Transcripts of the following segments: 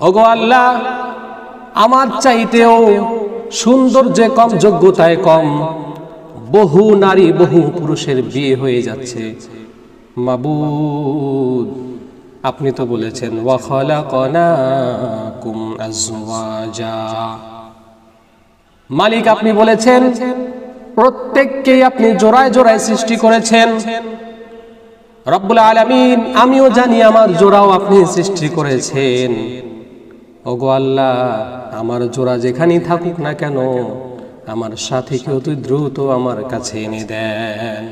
ওগো আল্লাহ, আমার চাইতেও সুন্দর যে কম, যোগ্যতায় কম, বহু নারী, বহু পুরুষের বিয়ে হয়ে যাচ্ছে। মাবুদ, আপনি তো বলেছেন মালিক, আপনি বলেছেন, প্রত্যেককেই আপনি জোড়ায় জোড়ায় সৃষ্টি করেছেন। রব্বুল আলামিন, আমিও জানি আমার জোড়াও আপনি সৃষ্টি করেছেন। ওগো আল্লাহ, আমার জোড়া যেখানেই থাকুক না কেন, আমার সাথীকে অতি দ্রুত আমার কাছে এনে দেন।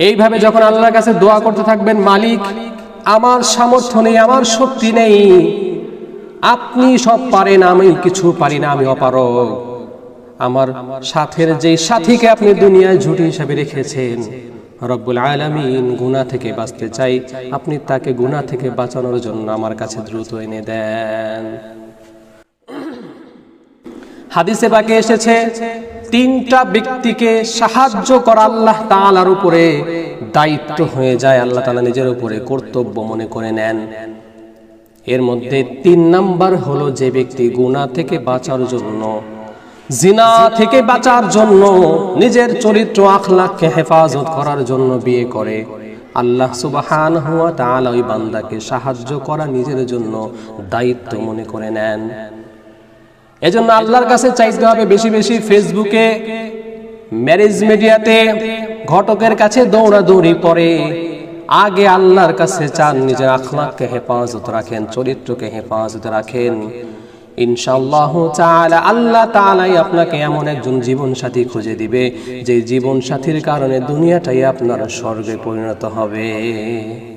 এইভাবে যখন আল্লাহর কাছে দোয়া করতে থাকবেন, মালিক, আমার সামর্থ্য নেই, আমার শক্তি নেই, আপনি সব পারেন, আমি কিছু পারি না, আমি অপারগ। আমার সাথের যে সাথীকে আপনি দুনিয়ায় ঝুটি হিসাবে রেখেছেন রব্বুল আলামিন গুনাহ থেকে বাঁচতে চাই। আপনি তাকে গুনাহ থেকে বাঁচানোর জন্য আমার কাছে দ্রুত এনে দেন। হাদিসে বাকে এসেছে, তিনটা ব্যক্তিকে সাহায্য করা আল্লাহ তাআলার উপরে দায়িত্ব হয়ে যায়, আল্লাহ তালা নিজের উপরে কর্তব্য মনে করে নেন। এর মধ্যে তিন নাম্বার হলো যে ব্যক্তি গুনাহ থেকে বাঁচার জন্য জিনা থেকে বাঁচার জন্য, নিজের চরিত্র আখলাখকে হেফাজত করার জন্য বিয়ে করে। আল্লাহ সুবাহান হুয়া তাআলা ওই বান্দাকে সাহায্য করা নিজের জন্য দায়িত্ব মনে করে নেন। এজন্য আল্লাহর কাছে চাইতে হবে বেশি বেশি ফেসবুকে, ম্যারেজ মিডিয়াতে ঘটকের কাছে দৌড়াদৌড়ি করে আগে আল্লাহর কাছে চান নিজের আখলাককে হেফাজত রাখেন, চরিত্রকে হেফাজত রাখেন। ইনশাআল্লাহ তাআলা, আল্লাহ তাআলাই আপনাকে এমন একজন জীবন সাথী খুঁজে দিবে, যে জীবন সাথীর কারণে দুনিয়াটাই আপনার স্বর্গে পরিণত হবে।